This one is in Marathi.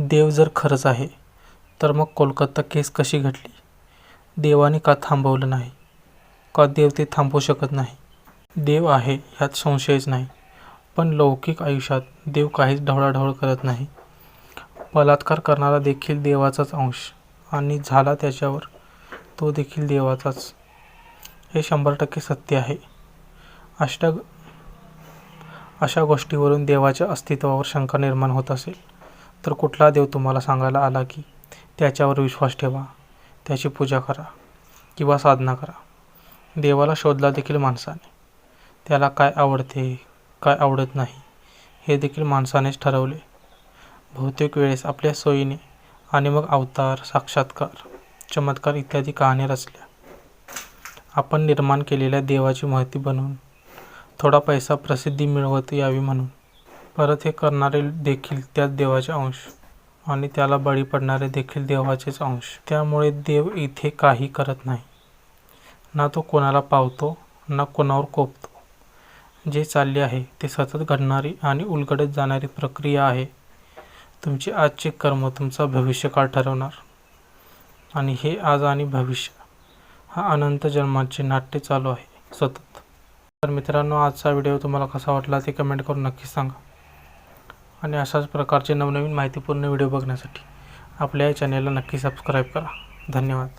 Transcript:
देव जर खरंच आहे तर मग कोलकाता केस कशी घडली? देवाने का थांबवलं नाही? का देव ते थांबवू शकत नाही? देव आहे ह्यात संशयच नाही पण लौकिक आयुष्यात देव काहीच ढवळाढवळ करत नाही. बलात्कार करणारा देखील देवाचाच अंश आणि झाला त्याच्यावर तो देखील देवाचाच. हे शंभर टक्के सत्य आहे. अष्ट अशा गोष्टीवरून देवाच्या अस्तित्वावर शंका निर्माण होत असेल. तर कुठला देव तुम्हाला सांगायला आला की त्याच्यावर विश्वास ठेवा त्याची पूजा करा किंवा साधना करा. देवाला शोधला देखील माणसाने. त्याला काय आवडते काय आवडत नाही हे देखील माणसानेच ठरवले. बहुतेक वेळेस आपल्या सोयीने आणि मग अवतार साक्षात्कार चमत्कार इत्यादी कहाण्या रचल्या. आपण निर्माण केलेल्या देवाची महती बनवून थोडा पैसा प्रसिद्धी मिळवत यावी म्हणून परत हे करणारे देखील त्याच देवाचे अंश आणि त्याला बळी पडणारे देखील देवाचेच अंश. त्यामुळे देव इथे काही करत नाही. ना तो कोणाला पावतो ना कोणावर कोपतो. जे चालले आहे ते सतत घडणारी आणि उलगडत जाणारी प्रक्रिया आहे. तुमचे आजचे कर्म तुमचा भविष्यकाळ ठरवणार. आणि हे आज आणि भविष्य हा अनंत जन्माचे नाट्य चालू आहे सतत. तर मित्रांनो आजचा व्हिडिओ तुम्हाला कसा वाटला ते कमेंट करून नक्की सांगा. आणि अशाच प्रकारचे नवनवीन माहितीपूर्ण व्हिडिओ बघण्यासाठी आपल्या या चॅनेलला नक्की सबस्क्राईब करा. धन्यवाद.